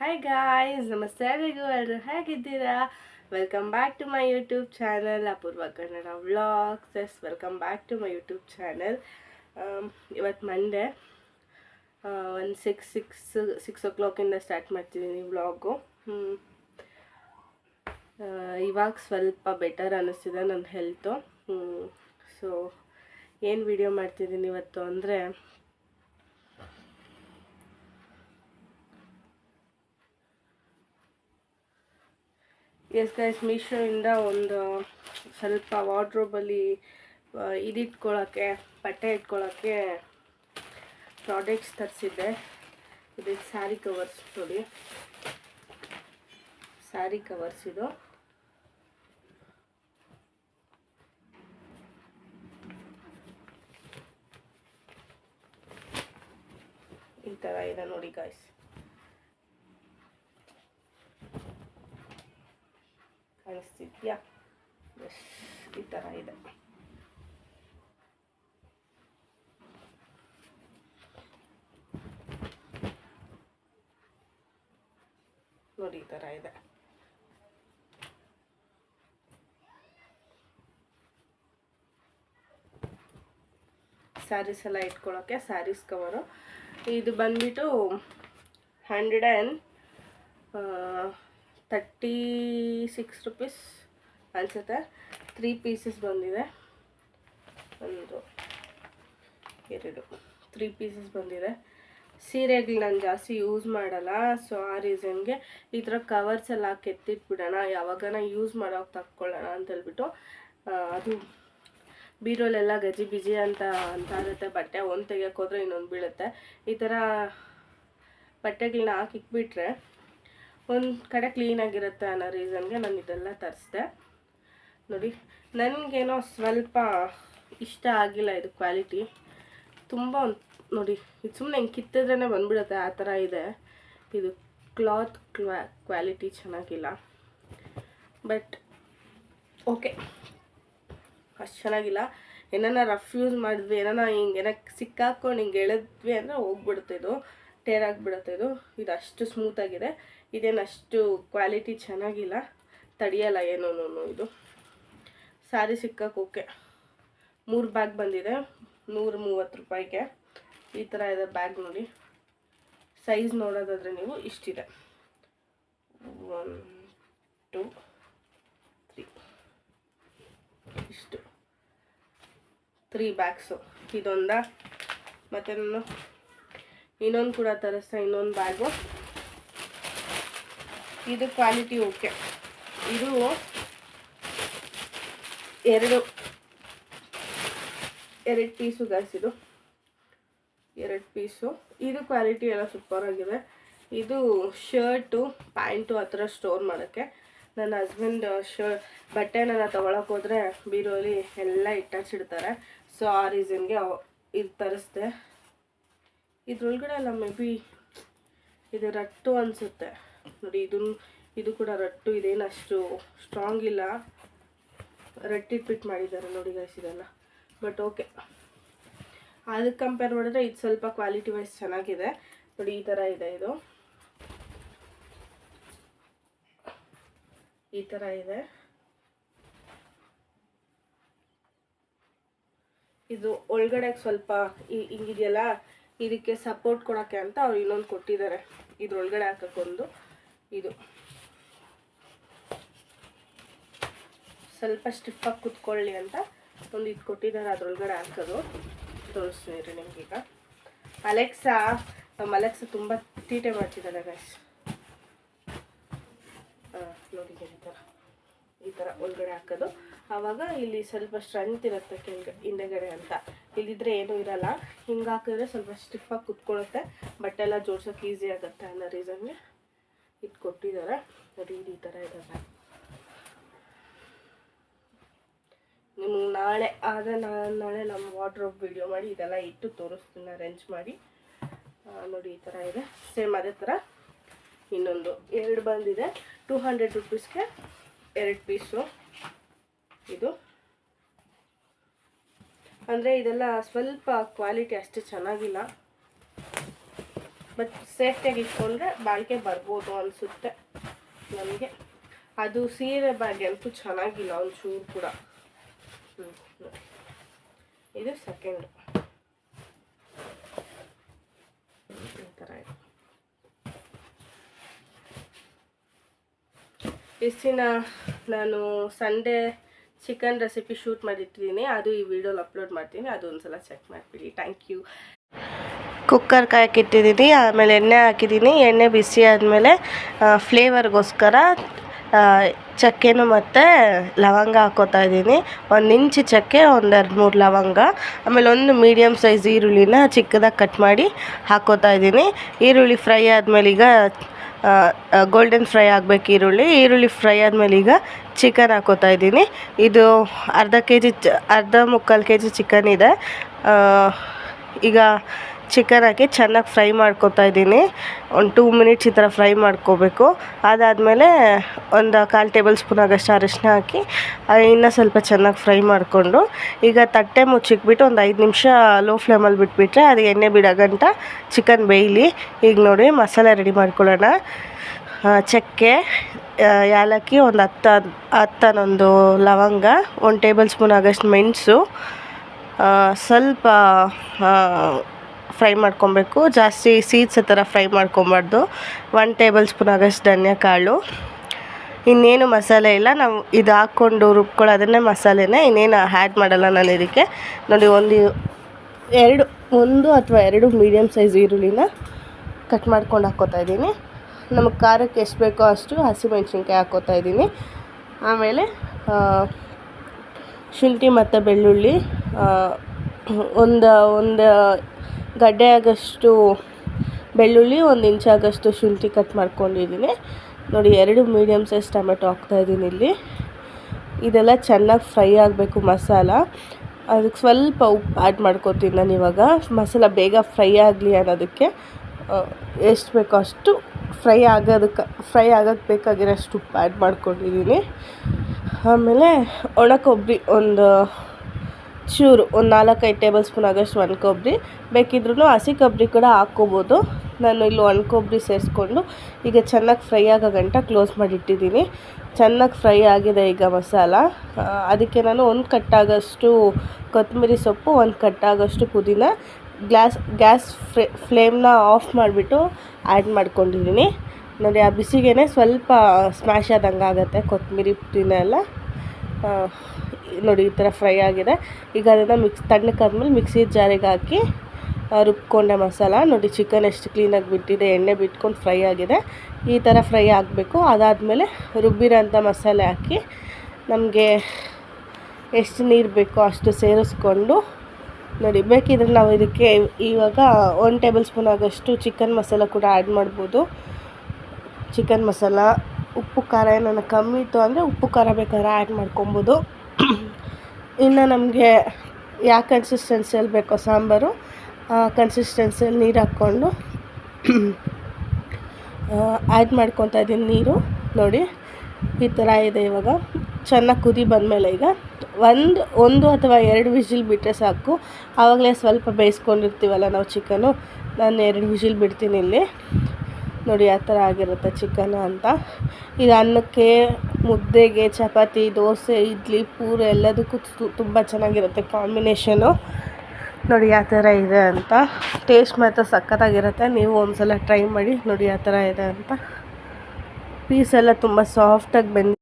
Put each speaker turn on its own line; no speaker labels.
Hi guys ನಮಸ್ತೆ ಎಲ್ಲರಿಗೂ ಎಲ್ಲರೂ ಹೇಗಿದ್ದೀರಾ? Welcome back to my YouTube channel Apoorva Kannada vlogs yes welcome back to my YouTube channel ಇವತ್ತು Monday ಒಂದು six six six ಓ ಕ್ಲಾಕಿಂದ ಸ್ಟಾರ್ಟ್ ಮಾಡ್ತಿದ್ದೀನಿ ವ್ಲಾಗು ಇವಾಗ ಸ್ವಲ್ಪ ಬೆಟರ್ ಅನ್ನಿಸ್ತಿದೆ ನನ್ನ ಹೆಲ್ತು ಸೊ ಏನು ವಿಡಿಯೋ ಮಾಡ್ತಿದ್ದೀನಿ ಇವತ್ತು ಅಂದರೆ ಎಸ್ ಗೈಸ್ ಮೀಶೋಯಿಂದ ಒಂದು ಸ್ವಲ್ಪ ವಾರ್ಡ್ರೋಬಲ್ಲಿ ಇದಿಟ್ಕೊಳ್ಳೋಕ್ಕೆ ಬಟ್ಟೆ ಇಟ್ಕೊಳ್ಳೋಕ್ಕೆ ಪ್ರಾಡಕ್ಟ್ಸ್ ತರಿಸಿದ್ದೆ. ಇದು ಸ್ಯಾರಿ ಕವರ್ಸ್ ನೋಡಿ. ಸ್ಯಾರಿ ಕವರ್ಸ್ ಇದು. ಈ ಥರ ಇದೆ ನೋಡಿ ಗಾಯ್ಸ್ ಕಾಣಿಸ್ತಿದ್ಯಾ ಎಸ್, ಈ ಥರ ಇದೆ. ನೋಡಿ, ಈ ಥರ ಇದೆ. ಸ್ಯಾರೀಸ್ ಎಲ್ಲ ಇಟ್ಕೊಳ್ಳೋಕ್ಕೆ ಸ್ಯಾರೀಸ್ ಕವರು ಇದು ಬಂದ್ಬಿಟ್ಟು hundred and thirty six rupees ಅನಿಸುತ್ತೆ ತ್ರೀ ಪೀಸಸ್ ಬಂದಿದೆ. ಒಂದು, ಎರಡು ತ್ರೀ ಪೀಸಸ್ ಬಂದಿದೆ. ಸೀರೆಗಳು ನಾನು ಜಾಸ್ತಿ ಯೂಸ್ ಮಾಡಲ್ಲ. ಸೊ ಆ ರೀಸನ್ಗೆ ಈ ಥರ ಕವರ್ಸ್ ಎಲ್ಲ ಕೆತ್ತಿಟ್ಬಿಡೋಣ. ಯಾವಾಗನ ಯೂಸ್ ಮಾಡೋಕೆ ತಕ್ಕೊಳ್ಳೋಣ ಅಂತ ಹೇಳ್ಬಿಟ್ಟು ಅದು ಬೀರೋಲೆಲ್ಲ ಗಜಿ ಬಿಜಿ ಅಂತ ಅಂತ ಆಗುತ್ತೆ. ಬಟ್ಟೆ ಒಂದು ತೆಗಿಯೋಕೆ ಹೋದ್ರೆ ಇನ್ನೊಂದು ಬೀಳುತ್ತೆ. ಈ ಥರ ಬಟ್ಟೆಗಳನ್ನ ಹಾಕಿಕ್ಬಿಟ್ರೆ ಒಂದು ಕಡೆ ಕ್ಲೀನಾಗಿರುತ್ತೆ ಅನ್ನೋ ರೀಸನ್ಗೆ ನಾನು ಇದೆಲ್ಲ ತರಿಸ್ದೆ. ನೋಡಿ, ನನಗೇನೋ ಸ್ವಲ್ಪ ಇಷ್ಟ ಆಗಿಲ್ಲ ಇದು ಕ್ವಾಲಿಟಿ ತುಂಬ ನೋಡಿ, ಇದು ಸುಮ್ಮನೆ ಹಿಂಗೆ ಕಿತ್ತಿದ್ರೇ ಬಂದುಬಿಡುತ್ತೆ, ಆ ಥರ ಇದೆ. ಇದು ಕ್ಲಾತ್ ಕ್ವಾ ಕ್ವಾಲಿಟಿ ಚೆನ್ನಾಗಿಲ್ಲ. ಬಟ್ ಓಕೆ ಅಷ್ಟು ಚೆನ್ನಾಗಿಲ್ಲ. ಏನಾನ ರಫ್ ಯೂಸ್ ಮಾಡಿದ್ವಿ, ಏನಾನ ಹಿಂಗೆ ಏನಕ್ಕೆ ಸಿಕ್ಕಾಕೊಂಡು ಹಿಂಗೆ ಎಳೆದ್ವಿ ಅಂದರೆ ಹೋಗ್ಬಿಡುತ್ತೆ ಇದು. ಟೇರ್ ಆಗಿಬಿಡುತ್ತೆ ಇದು. ಇದು ಅಷ್ಟು ಸ್ಮೂತಾಗಿದೆ ಇದೇನು ಅಷ್ಟು ಕ್ವಾಲಿಟಿ ಚೆನ್ನಾಗಿಲ್ಲ. ತಡಿಯಲ್ಲ ಏನೂ ಇದು. ಸ್ಯಾರಿ ಸಿಕ್ಕಕ್ಕೆ ಓಕೆ ಮೂರು ಬ್ಯಾಗ್ ಬಂದಿದೆ. ನೂರ ಮೂವತ್ತು ರೂಪಾಯಿಗೆ. ಈ ಥರ ಇದೆ ಬ್ಯಾಗ್ ನೋಡಿ. ಸೈಜ್ ನೋಡೋದಾದರೆ ನೀವು ಇಷ್ಟಿದೆ. ಒನ್ ಟು ತ್ರೀ ಇಷ್ಟು. ತ್ರೀ ಬ್ಯಾಗ್ಸು ಇದೊಂದ. ಮತ್ತು ನಾನು ಇನ್ನೊಂದು ಕೂಡ ತರಿಸ್ತಾ, ಇನ್ನೊಂದು ಬ್ಯಾಗು ಇದು ಕ್ವಾಲಿಟಿ ಓಕೆ ಇದು ಎರಡು ಎರಡು ಪೀಸು ಗ್ಯಾಸ್ ಇದು. ಎರಡು ಪೀಸು ಇದು ಕ್ವಾಲಿಟಿ ಎಲ್ಲ ಸೂಪರ್ ಆಗಿದೆ. ಇದು ಶರ್ಟು ಪ್ಯಾಂಟು ಆ ಥರ ಸ್ಟೋರ್ ಮಾಡೋಕ್ಕೆ. ನನ್ನ ಹಸ್ಬೆಂಡ್ ಶರ್ಟ್ ಬಟ್ಟೆನ ತೊಗೊಳಕ್ಕೆ ಹೋದರೆ ಬೀರೋಲಿ ಎಲ್ಲ ಇಟ್ಟಾಚಿಡ್ತಾರೆ ಸೊ ಆ ರೀಸನ್ಗೆ ಇದು ತರಿಸ್ದೆ. ಇದ್ರೊಳಗಡೆ ಎಲ್ಲ ಮೇ ಬಿ ಇದು ರಟ್ಟು ಅನಿಸುತ್ತೆ. ನೋಡಿ ಇದು ಇದು ಕೂಡ ರಟ್ಟು, ಇದೇನು ಅಷ್ಟು ಸ್ಟ್ರಾಂಗ್ ಇಲ್ಲ. ರಟ್ಟಿಟ್ಬಿಟ್ಟು ಮಾಡಿದ್ದಾರೆ ನೋಡಿ ಗೈಸ್ ಇದೆಲ್ಲ. ಬಟ್ ಓಕೆ ಅದಕ್ಕೆ ಕಂಪೇರ್ ಮಾಡಿದ್ರೆ ಇದು ಸ್ವಲ್ಪ ಕ್ವಾಲಿಟಿ ವೈಸ್ ಚೆನ್ನಾಗಿದೆ. ನೋಡಿ, ಈ ಥರ ಇದೆ ಇದು. ಈ ಥರ ಇದೆ. ಇದು ಒಳಗಡೆ ಸ್ವಲ್ಪ ಹಿಂಗಿದೆಯಲ್ಲ, ಇದಕ್ಕೆ ಸಪೋರ್ಟ್ ಕೊಡೋಕ್ಕೆ ಅಂತ ಅವ್ರು ಇನ್ನೊಂದು ಕೊಟ್ಟಿದ್ದಾರೆ. ಇದ್ರೊಳಗಡೆ ಹಾಕೋಕ್ಕೊಂದು. ಇದು. ಸ್ವಲ್ಪ ಸ್ಟಿಫಾಗಿ ಕುತ್ಕೊಳ್ಳಿ ಅಂತ ಒಂದು ಇದು ಕೊಟ್ಟಿದ್ದಾರೆ ಅದ್ರೊಳಗಡೆ ಹಾಕೋದು. ತೋರಿಸ್ತೀನಿ ರೀ ನಿಮ್ಗೀಗ ಅಲೆಕ್ಸಾ, ನಮ್ಮ ಅಲೆಕ್ಸಾ ತುಂಬ ತೀಟೆ ಮಾಡ್ತಿದ್ದಾರೆ ಗೈಸ್ ನೋಡಿ ಈ ಥರ ಈ ಥರ ಒಳಗಡೆ ಹಾಕೋದು. ಆವಾಗ ಇಲ್ಲಿ ಸ್ವಲ್ಪ ಸ್ಟ್ರೆಂತ್ ಇರುತ್ತೆ ಕೆಳಗೆ, ಹಿಂದೆಗಡೆ ಅಂತ. ಇಲ್ಲಿದ್ರೆ ಏನೂ ಇರಲ್ಲ. ಹಿಂಗೆ ಹಾಕಿದ್ರೆ ಸ್ವಲ್ಪ ಸ್ಟಿಫಾಗಿ ಕುತ್ಕೊಳ್ಳುತ್ತೆ. ಬಟ್ಟೆ ಎಲ್ಲ ಜೋಡ್ಸೋಕೆ ಈಸಿ ಆಗುತ್ತೆ ಅನ್ನೋ ರೀಸನ್ಗೆ ಇದು ಕೊಟ್ಟಿದ್ದಾರೆ ನೋಡಿ ಈ ಥರ ಇದೆ ಬ್ಯಾಗ್ ನಿಮ್ಗೆ ನಾಳೆ, ಆದರೆ ನಾನು ನಾಳೆ ನಮ್ಮ ವಾರ್ಡ್ರೋಬ್ ವಿಡಿಯೋ ಮಾಡಿ, ಇದೆಲ್ಲ ಇಟ್ಟು ತೋರಿಸ್ತೀನಿ ಅರೇಂಜ್ ಮಾಡಿ. ನೋಡಿ, ಈ ಥರ ಇದೆ. ಸೇಮ್ ಅದೇ ಥರ ಇನ್ನೊಂದು. ಎರಡು ಬಂದಿದೆ. ಟೂ ಹಂಡ್ರೆಡ್ ರುಪೀಸ್ಗೆ ಎರಡು ಪೀಸು ಇದು. ಅಂದರೆ ಇದೆಲ್ಲ ಸ್ವಲ್ಪ ಕ್ವಾಲಿಟಿ ಅಷ್ಟು ಚೆನ್ನಾಗಿಲ್ಲ. ಬಟ್ ಸೇಫ್ಟಿಯಾಗಿ ಇಟ್ಕೊಂಡ್ರೆ ಬಾಳಿಕೆ ಬರ್ಬೋದು ಅನಿಸುತ್ತೆ ನನಗೆ ಅದು ಸೀರೆ ಬಾಗಿ ಅಂತೂ ಚೆನ್ನಾಗಿಲ್ಲ ಒಂಚೂರು ಕೂಡ. ಇದು ಸೆಕೆಂಡ್ ಈ ಥರ ಇದೆ. ಇಷ್ಟು ದಿನ ನಾನು ಸಂಡೇ ಚಿಕನ್ ರೆಸಿಪಿ ಶೂಟ್ ಮಾಡಿಟ್ಟಿದ್ದೀನಿ. ಅದು ಈ ವಿಡಿಯೋಲಿ ಅಪ್ಲೋಡ್ ಮಾಡ್ತೀನಿ. ಅದು ಒಂದ್ಸಲ ಚೆಕ್ ಮಾಡಿಬಿಡಿ. ಥ್ಯಾಂಕ್ ಯು ಕುಕ್ಕರ್ ಕಾಯಕ್ಕಿಟ್ಟಿದ್ದೀನಿ ಆಮೇಲೆ ಎಣ್ಣೆ ಹಾಕಿದ್ದೀನಿ ಎಣ್ಣೆ ಬಿಸಿ ಆದಮೇಲೆ ಫ್ಲೇವರ್ಗೋಸ್ಕರ ಚಕ್ಕೆನು ಮತ್ತು ಲವಂಗ ಹಾಕೋತಾ ಇದ್ದೀನಿ. ಒಂದು ಇಂಚು ಚಕ್ಕೆ ಒಂದೆರಡು ಮೂರು ಲವಂಗ, ಆಮೇಲೆ ಒಂದು ಮೀಡಿಯಮ್ ಸೈಜ್ ಈರುಳ್ಳಿನ ಚಿಕ್ಕದಾಗಿ ಕಟ್ ಮಾಡಿ ಹಾಕೋತಾ ಇದ್ದೀನಿ. ಈರುಳ್ಳಿ ಫ್ರೈ ಆದಮೇಲೆ ಈಗ ಗೋಲ್ಡನ್ ಫ್ರೈ ಆಗಬೇಕು ಈರುಳ್ಳಿ. ಈರುಳ್ಳಿ ಫ್ರೈ ಆದಮೇಲೆ ಈಗ ಚಿಕನ್ ಹಾಕೋತಾ ಇದ್ದೀನಿ. ಇದು ಅರ್ಧ ಕೆ ಜಿ ಅರ್ಧ ಮುಕ್ಕಾಲು ಕೆ ಜಿ ಚಿಕನ್ ಇದೆ ಈಗ ಚಿಕನ್ ಹಾಕಿ ಚೆನ್ನಾಗಿ ಫ್ರೈ ಮಾಡ್ಕೊತಾ ಇದ್ದೀನಿ. ಒಂದು ಟೂ ಮಿನಿಟ್ಸ್ ಈ ಥರ ಫ್ರೈ ಮಾಡ್ಕೋಬೇಕು. ಅದಾದಮೇಲೆ ಒಂದು ಕಾಲು ಟೇಬಲ್ ಸ್ಪೂನ್ ಆಗಷ್ಟು ಅರಿಶಿನ ಹಾಕಿ ಇನ್ನೂ ಸ್ವಲ್ಪ ಚೆನ್ನಾಗಿ ಫ್ರೈ ಮಾಡಿಕೊಂಡು, ಈಗ ತಟ್ಟೆ ಮುಚ್ಚಿಕ್ಬಿಟ್ಟು ಒಂದು ಐದು ನಿಮಿಷ ಲೋ ಫ್ಲೇಮಲ್ಲಿ ಬಿಟ್ಬಿಟ್ರೆ ಅದು ಎಣ್ಣೆ ಬಿಡೋ ಗಂಟ ಚಿಕನ್ ಬೇಯಲಿ. ಈಗ ನೋಡಿ ಮಸಾಲೆ ರೆಡಿ ಮಾಡ್ಕೊಳ್ಳೋಣ. ಚಕ್ಕೆ ಏಲಕ್ಕಿ ಒಂದು ಹತ್ತು ಹತ್ತನೊಂದು ಲವಂಗ, ಒಂದು ಟೇಬಲ್ ಸ್ಪೂನ್ ಆಗಷ್ಟು ಮೆಣಸು ಸ್ವಲ್ಪ ಫ್ರೈ ಮಾಡ್ಕೊಬೇಕು. ಜಾಸ್ತಿ ಸೀಡ್ಸ್ ಥರ ಫ್ರೈ ಮಾಡ್ಕೊಬಾರ್ದು. ಒನ್ ಟೇಬಲ್ ಸ್ಪೂನ್ ಆಗಷ್ಟು ಧನಿಯಾ ಕಾಳು. ಇನ್ನೇನು ಮಸಾಲೆ ಇಲ್ಲ. ನಾವು ಇದು ಹಾಕ್ಕೊಂಡು ರುಬ್ಕೊಳ್ಳೋದನ್ನೇ ಮಸಾಲೆನೇ ಇನ್ನೇನು ಆ್ಯಡ್ ಮಾಡಲ್ಲ ನಾನು ಇದಕ್ಕೆ. ನೋಡಿ, ಒಂದು ಎರಡು, ಒಂದು ಅಥವಾ ಎರಡು ಮೀಡಿಯಮ್ ಸೈಜ್ ಈರುಳ್ಳಿನ ಕಟ್ ಮಾಡ್ಕೊಂಡು ಹಾಕ್ಕೋತಾ ಇದ್ದೀನಿ. ನಮಗೆ ಖಾರಕ್ಕೆ ಎಷ್ಟು ಬೇಕೋ ಅಷ್ಟು ಹಸಿಮೆಣ್ಸಿನ್ಕಾಯಿ ಹಾಕ್ಕೋತಾ ಇದ್ದೀನಿ. ಆಮೇಲೆ ಶುಂಠಿ ಮತ್ತು ಬೆಳ್ಳುಳ್ಳಿ ಒಂದು ಒಂದು ಗಡ್ಡೆ ಆಗೋಷ್ಟು ಬೆಳ್ಳುಳ್ಳಿ, ಒಂದು ಇಂಚಾಗಷ್ಟು ಶುಂಠಿ ಕಟ್ ಮಾಡ್ಕೊಂಡಿದ್ದೀನಿ. ನೋಡಿ, ಎರಡು ಮೀಡಿಯಮ್ ಸೈಜ್ ಟೊಮೆಟೊ ಹಾಕ್ತಾಯಿದ್ದೀನಿ ಇಲ್ಲಿ. ಇದೆಲ್ಲ ಚೆನ್ನಾಗಿ ಫ್ರೈ ಆಗಬೇಕು ಮಸಾಲ. ಅದಕ್ಕೆ ಸ್ವಲ್ಪ ಉಪ್ಪು ಆ್ಯಡ್ ಮಾಡ್ಕೊತೀನಿ ನಾನು ಇವಾಗ. ಮಸಾಲ ಬೇಗ ಫ್ರೈ ಆಗಲಿ ಅನ್ನೋದಕ್ಕೆ ಎಷ್ಟು ಬೇಕೋ ಅಷ್ಟು ಫ್ರೈ ಆಗೋದಕ್ಕೆ ಫ್ರೈ ಆಗೋಕ್ಕೆ ಬೇಕಾಗಿರೋಷ್ಟು ಉಪ್ಪು ಆ್ಯಡ್ ಮಾಡ್ಕೊಂಡಿದ್ದೀನಿ. ಆಮೇಲೆ ಒಣ ಕೊಬ್ಬರಿ ಒಂದು ಚೂರು ಒಂದು ನಾಲ್ಕೈದು ಟೇಬಲ್ ಸ್ಪೂನ್ ಆಗೋಷ್ಟು ಒಣ ಕೊಬ್ಬರಿ. ಬೇಕಿದ್ರೂ ಹಸಿ ಕೊಬ್ಬರಿ ಕೂಡ ಹಾಕ್ಕೋಬೋದು. ನಾನು ಇಲ್ಲಿ ಒಣ ಕೊಬ್ಬರಿ ಸೇರಿಸ್ಕೊಂಡು ಈಗ ಚೆನ್ನಾಗಿ ಫ್ರೈ ಆಗೋ ಗಂಟ ಕ್ಲೋಸ್ ಮಾಡಿಟ್ಟಿದ್ದೀನಿ. ಚೆನ್ನಾಗಿ ಫ್ರೈ ಆಗಿದೆ ಈಗ ಮಸಾಲ. ಅದಕ್ಕೆ ನಾನು ಒಂದು ಕಟ್ಟಾಗಷ್ಟು ಕೊತ್ತಂಬರಿ ಸೊಪ್ಪು, ಒಂದು ಕಟ್ಟಾಗಷ್ಟು ಪುದೀನ. ಗ್ಲಾಸ್, ಗ್ಯಾಸ್ ಫ್ರೇ, ಫ್ಲೇಮ್ನ ಆಫ್ ಮಾಡಿಬಿಟ್ಟು ಆ್ಯಡ್ ಮಾಡ್ಕೊಂಡಿದ್ದೀನಿ. ನೋಡಿ, ಆ ಬಿಸಿಗೆ ಸ್ವಲ್ಪ ಸ್ಮ್ಯಾಶ್ ಆದಂಗೆ ಆಗುತ್ತೆ ಕೊತ್ತಂಬರಿ, ಪುದೀನ ಎಲ್ಲ. ನೋಡಿ, ಈ ಥರ ಫ್ರೈ ಆಗಿದೆ. ಈಗ ಅದನ್ನು ಮಿಕ್ಸ್ ತಣ್ಣಕ್ಕಾದ್ಮೇಲೆ ಮಿಕ್ಸಿ ಜಾರಿಗೆ ಹಾಕಿ ರುಬ್ಕೊಂಡೆ ಮಸಾಲ. ನೋಡಿ ಚಿಕನ್ ಎಷ್ಟು ಕ್ಲೀನಾಗಿ ಬಿಟ್ಟಿದೆ, ಎಣ್ಣೆ ಬಿಟ್ಕೊಂಡು ಫ್ರೈ ಆಗಿದೆ. ಈ ಥರ ಫ್ರೈ ಆಗಬೇಕು. ಅದಾದಮೇಲೆ ರುಬ್ಬಿರೋಂಥ ಮಸಾಲೆ ಹಾಕಿ, ನಮಗೆ ಎಷ್ಟು ನೀರು ಬೇಕೋ ಅಷ್ಟು ಸೇರಿಸ್ಕೊಂಡು, ನೋಡಿ, ಬೇಕಿದ್ರೆ ನಾವು ಇದಕ್ಕೆ ಇವಾಗ ಒನ್ ಟೇಬಲ್ ಸ್ಪೂನ್ ಆಗೋಷ್ಟು ಚಿಕನ್ ಮಸಾಲ ಕೂಡ ಆ್ಯಡ್ ಮಾಡ್ಬೋದು. ಚಿಕನ್ ಮಸಾಲ, ಉಪ್ಪು ಖಾರ ಏನಾರ ಕಮ್ಮಿ ಇತ್ತು ಅಂದರೆ ಉಪ್ಪು ಖಾರ ಬೇಕಾದ್ರೆ ಆ್ಯಡ್ ಮಾಡ್ಕೊಬೋದು. ಇನ್ನು ನಮಗೆ ಯಾವ ಕನ್ಸಿಸ್ಟೆನ್ಸಿಯಲ್ಲಿ ಬೇಕೋ ಸಾಂಬಾರು, ಆ ಕನ್ಸಿಸ್ಟೆನ್ಸಿಯಲ್ಲಿ ನೀರು ಹಾಕ್ಕೊಂಡು ಆ್ಯಡ್ ಮಾಡ್ಕೊತಾ ಇದ್ದೀನಿ ನೀರು. ನೋಡಿ, ಈ ಥರ ಇದೆ ಇವಾಗ. ಚೆನ್ನಾಗಿ ಕುದಿ ಬಂದಮೇಲೆ ಈಗ ಒಂದು ಒಂದು ಅಥವಾ ಎರಡು ವಿಜಿಲ್ ಬಿಟ್ಟರೆ ಸಾಕು. ಆವಾಗಲೇ ಸ್ವಲ್ಪ ಬೇಯಿಸ್ಕೊಂಡಿರ್ತೀವಲ್ಲ ನಾವು ಚಿಕನು. ನಾನು ಎರಡು ವಿಜಿಲ್ ಬಿಡ್ತೀನಿ ಇಲ್ಲಿ. ನೋಡಿ, ಆ ಥರ ಆಗಿರುತ್ತೆ ಚಿಕನು ಅಂತ. ಇದು ಅನ್ನಕ್ಕೆ ಮುದ್ದೆಗೆ, ಚಪಾತಿ, ದೋಸೆ, ಇಡ್ಲಿ, ಪೂರಿ ಎಲ್ಲದಕ್ಕೂ ತುಂಬ ಚೆನ್ನಾಗಿರುತ್ತೆ ಕಾಂಬಿನೇಷನು. ನೋಡಿ ಯಾವ ಥರ ಇದೆ ಅಂತ. ಟೇಸ್ಟ್ ಮಾತ್ರ ಸಖತ್ತಾಗಿರುತ್ತೆ. ನೀವು ಒಂದು ಸಲ ಟ್ರೈ ಮಾಡಿ ನೋಡಿ ಯಾವ ಥರ ಇದೆ ಅಂತ. ಪೀಸ್ ಎಲ್ಲ ತುಂಬ ಸಾಫ್ಟಾಗಿ ಬೆಂದು